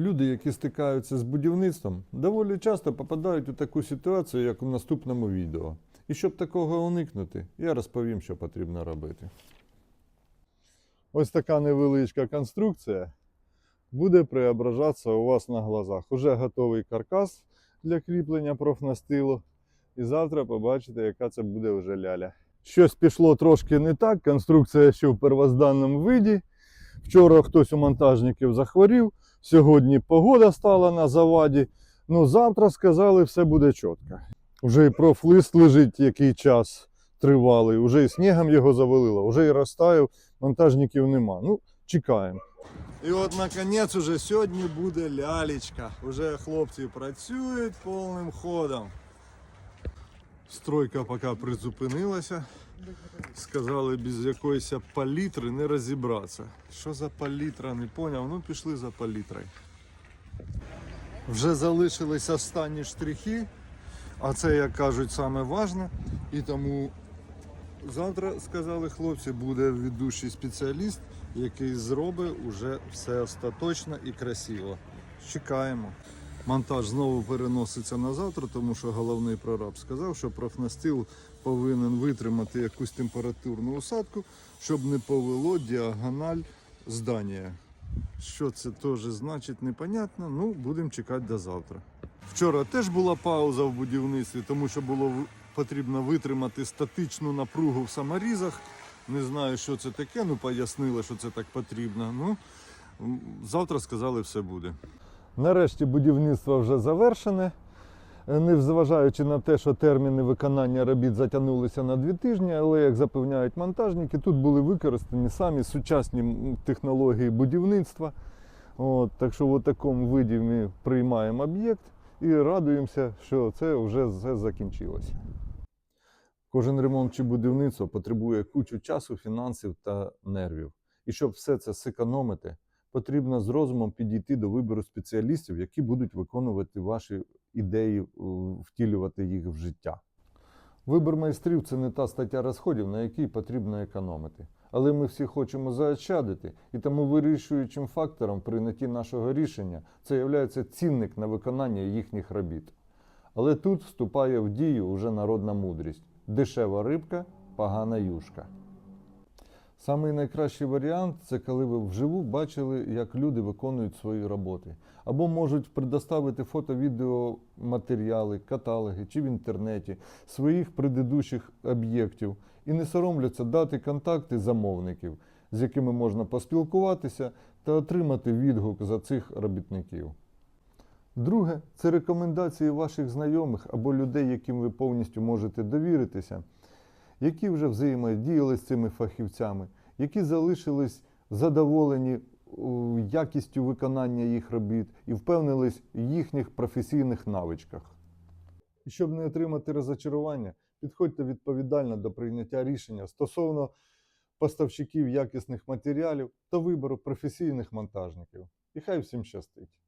Люди, які стикаються з будівництвом, доволі часто попадають у таку ситуацію, як у наступному відео. І щоб такого уникнути, я розповім, що потрібно робити. Ось така невеличка конструкція буде преображатися у вас на глазах. Уже готовий каркас для кріплення профнастилу. І завтра побачите, яка це буде вже ляля. Щось пішло трошки не так. Конструкція ще в первозданному виді. Вчора хтось у монтажників захворів, сьогодні погода стала на заваді. Ну, завтра сказали, все буде чітко. Вже і профлист лежить який час тривалий, вже і снігом його завалило, вже і розтаяв, монтажників нема. Ну, чекаємо. І от наконець уже сьогодні буде лялечка. Уже хлопці працюють повним ходом. Стройка поки призупинилася. Сказали, без якоїсь палітри не розібратися. Що за палітра, не поняв. Ну пішли за палітрою. Вже залишились останні штрихи, а це, як кажуть, саме важне. І тому завтра, сказали хлопці, буде ведучий спеціаліст, який зробить уже все остаточно і красиво. Чекаємо. Монтаж знову переноситься на завтра, тому що головний прораб сказав, що профнастил повинен витримати якусь температурну усадку, щоб не повело діагональ здання. Що це теж значить, непонятно. Ну, будемо чекати до завтра. Вчора теж була пауза в будівництві, тому що було потрібно витримати статичну напругу в саморізах. Не знаю, що це таке, ну пояснили, що це так потрібно. Ну, завтра сказали, все буде. Нарешті будівництво вже завершене. Е, Незважаючи на те, що терміни виконання робіт затягнулися на дві тижні, але, як запевняють монтажники, тут були використані самі сучасні технології будівництва. От, так що в такому виді ми приймаємо об'єкт і радуємося, що це вже все закінчилося. Кожен ремонт чи будівництво потребує кучу часу, фінансів та нервів. І щоб все це зекономити, потрібно з розумом підійти до вибору спеціалістів, які будуть виконувати ваші ідеї, е, втілювати їх в життя. Вибір майстрів це не та стаття розходів, на якій потрібно економити. Але ми всі хочемо заощадити, і тому вирішуючим фактором прийнятті нашого рішення це є цінник на виконання їхніх робіт. Але тут вступає в дію уже народна мудрість: дешева рибка, погана юшка. Самий найкращий варіант це коли ви вживу бачили, як люди виконують свої роботи, або можуть предоставити фото-відео матеріали, каталоги чи в інтернеті своїх предыдущих об'єктів. І не соромляться дати контакти замовників, з якими можна поспілкуватися та отримати відгук за цих робітників. Друге це рекомендації ваших знайомих або людей, яким ви повністю можете довіритися, які вже взаємодіяли з цими фахівцями, які залишились задоволені якістю виконання їх робіт і впевнились в їхніх професійних навичках. І щоб не отримати розочарування, підходьте відповідально до прийняття рішення стосовно поставщиків якісних матеріалів та вибору професійних монтажників. І хай всім щастить!